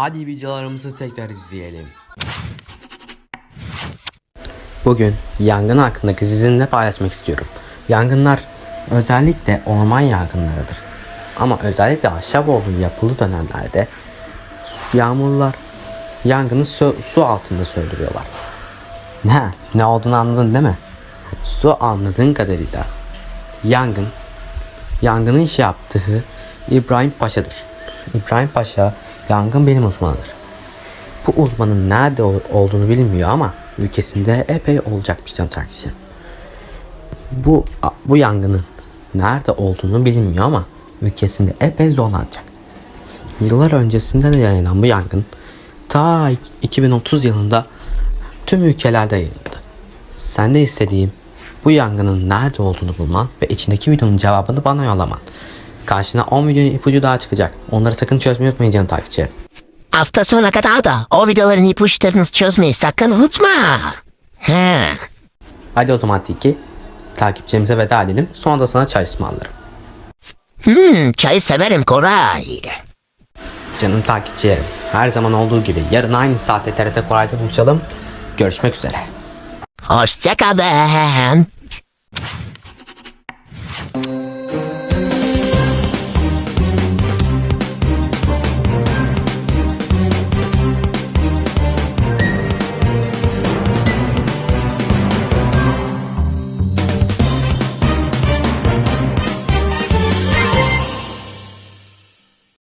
Hadi videolarımızı tekrar izleyelim. Bugün yangın hakkındaki sizinle paylaşmak istiyorum. Yangınlar özellikle orman yangınlarıdır. Ama özellikle ahşap olduğu yapılı dönemlerde yağmurlar yangını su, su altında söndürüyorlar. Ne? Ne olduğunu anladın değil mi? Su anladığın kadarıyla yangın yangının iş yaptığı İbrahim Paşa'dır. İbrahim Paşa yangın benim uzmanıdır. Bu uzmanın nerede ol- olduğunu bilmiyor ama ülkesinde epey olacakmış canım takipçi. Bu bu yangının nerede olduğunu bilmiyor ama ülkesinde epey zorlanacak. Yıllar öncesinde de yayılan bu yangın ta 2030 yılında tüm ülkelerde yayıldı. Sen de istediğim bu yangının nerede olduğunu bulman ve içindeki videonun cevabını bana yollaman. Karşına 10 videonun ipucu daha çıkacak. Onları sakın çözmeyi unutmayın canım takipçi. Hafta sonuna kadar da o videoların ipuçlarını çözmeyi sakın unutma. He. Hadi o zaman Tiki. Takipçimize veda edelim. Sonra da sana çay ısmarlarım. Hmm, çayı severim Koray. Canım takipçilerim. Her zaman olduğu gibi yarın aynı saatte TRT Koray'da buluşalım. Görüşmek üzere. Hoşçakalın.